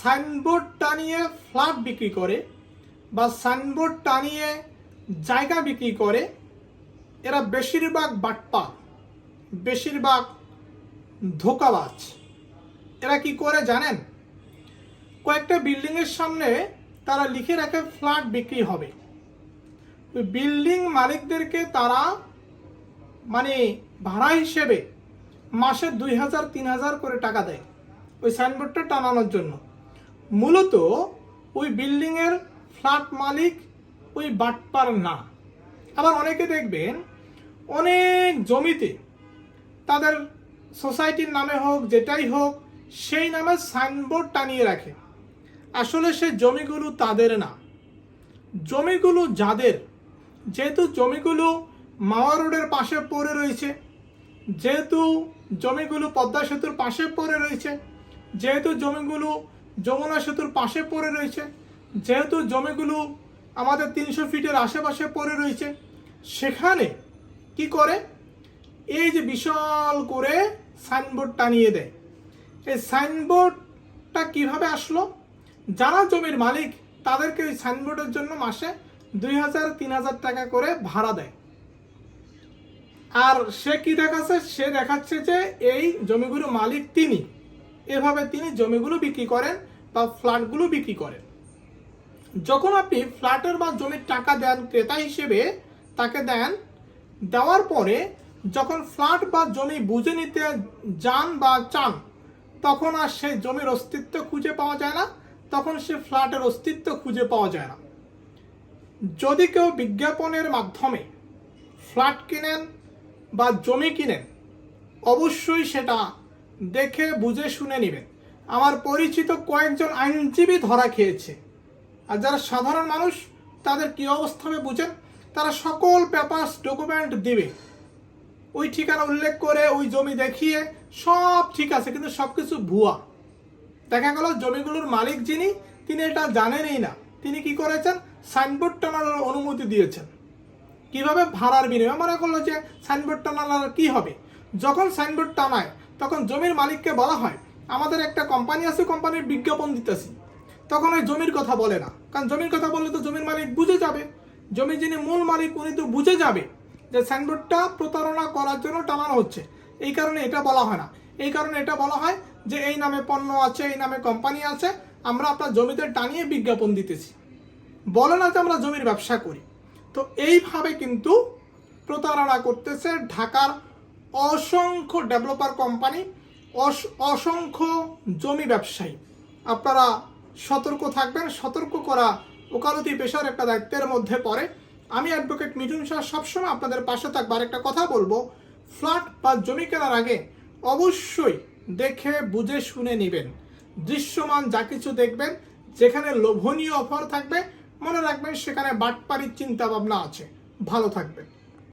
Signboard টানিয়ে flat বিক্রি করে বা সাইনবোর্ড টানিয়ে জায়গা বিক্রি করে, এরা বেশিরভাগ বাটপা বেশিরভাগ ধোকাবাজ। এরা কি করে জানেন? কয়েকটা বিল্ডিংয়ের সামনে তারা লিখে রাখে ফ্ল্যাট বিক্রি হবে। বিল্ডিং মালিকদেরকে তারা মানে ভাড়া হিসেবে মাসে দুই হাজার, তিন হাজার করে টাকা দেয় ওই সাইনবোর্ডটা টানানোর জন্য। মূলত ওই বিল্ডিংয়ের ফ্ল্যাট মালিক ওই বাটপার না। আবার অনেকে দেখবেন অনেক জমিতে তাদের সোসাইটির নামে হোক, যেটাই হোক, সেই নামে সাইনবোর্ড টানিয়ে রাখে। আসলে সে জমিগুলো তাদের না। জমিগুলো যাদের, যেহেতু জমিগুলো মাওয়া রোডের পাশে পড়ে রয়েছে, যেহেতু জমিগুলো পদ্মা সেতুর পাশে পড়ে রয়েছে, যেহেতু জমিগুলো যমুনা সেতুর পাশে পড়ে রয়েছে। যেহেতু জমিগুলো আমাদের তিনশো ফিটের আশেপাশে পড়ে রয়েছে, সেখানে কি করে? এই যে বিশাল করে সাইনবোর্ড টানিয়ে দেয়। এই সাইনবোর্ডটা কীভাবে আসলো? যারা জমির মালিক, তাদেরকে ওই সাইনবোর্ডের জন্য মাসে দুই হাজার, তিন হাজার টাকা করে ভাড়া দেয়। আর সে কি দেখাচ্ছে? সে দেখাচ্ছে যে এই জমিগুলো মালিক তিনি। এভাবে তিনি জমিগুলো বিক্রি করেন বা ফ্ল্যাটগুলো বিক্রি করেন। যখন আপনি ফ্ল্যাটের বা জমির টাকা দেন ক্রেতা হিসেবে, তাকে দেন, দেওয়ার পরে যখন ফ্ল্যাট বা জমি বুঝে নিতে যান বা চান, তখন আর সেই জমির অস্তিত্ব খুঁজে পাওয়া যায় না, তখন সে ফ্ল্যাটের অস্তিত্ব খুঁজে পাওয়া যায় না। যদি কেউ বিজ্ঞাপনের মাধ্যমে ফ্ল্যাট কিনেন বা জমি কিনেন, অবশ্যই সেটা দেখে বুঝে শুনে নেবেন। আমার পরিচিত কয়েকজন আইনজীবী ধরা খেয়েছে। আর যারা সাধারণ মানুষ, তাদের কি অবস্থা হবে বুঝেন? তারা সকল পেপারস ডকুমেন্ট দিবে। ওই ঠিকানা উল্লেখ করে, ওই জমি দেখিয়ে সব ঠিক আছে, কিন্তু সব কিছু ভুয়া। দেখা গেল জমিগুলোর মালিক যিনি, তিনি এটা জানেনই না। তিনি কি করেছেন? সাইনবোর্ড টানানোর অনুমতি দিয়েছেন। কীভাবে ভাড়ার বিনিময়ে? মনে করল যে সাইনবোর্ড টানানোর কি হবে? যখন সাইনবোর্ড টানায় তখন জমির মালিককে বলা হয়, আমাদের একটা কোম্পানি আছে, কোম্পানির বিজ্ঞাপন দিতেছি। তখন ওই জমির কথা বলে না, কারণ জমির কথা বললে তো জমির মালিক বুঝে যাবে। জমির যিনি মূল মালিক, উনি তো বুঝে যাবে যে সাইনবোর্ডটা প্রতারণা করার জন্য টানানো হচ্ছে। এই কারণে এটা বলা হয় না। এই কারণে এটা বলা হয় যে, এই নামে পণ্য আছে, এই নামে কোম্পানি আছে, আমরা আপনার জমিতে টানিয়ে বিজ্ঞাপন দিতেছি। বলে না যে আমরা জমির ব্যবসা করি। তো এইভাবে কিন্তু প্রতারণা করতেছে ঢাকার অসংখ্য ডেভেলপার কোম্পানি, অস- অসংখ্য জমি ব্যবসায়ী। আপনারা সতর্ক থাকবেন, সতর্ক করা ওকালতি পেশার একটা দায়িত্বের মধ্যে পড়ে। আমি অ্যাডভোকেট মিঠুন শাহ সবসময় আপনাদের পাশে থাকবার একটা কথা বলব, ফ্ল্যাট বা জমি কেনার আগে অবশ্যই দেখে, বুঝে, শুনে নেবেন। দৃশ্যমান যা কিছু দেখবেন, যেখানে লোভনীয় অফার থাকবে, মনে রাখবেন সেখানে বাটপাড়ির চিন্তা ভাবনা আছে। ভালো থাকবেন।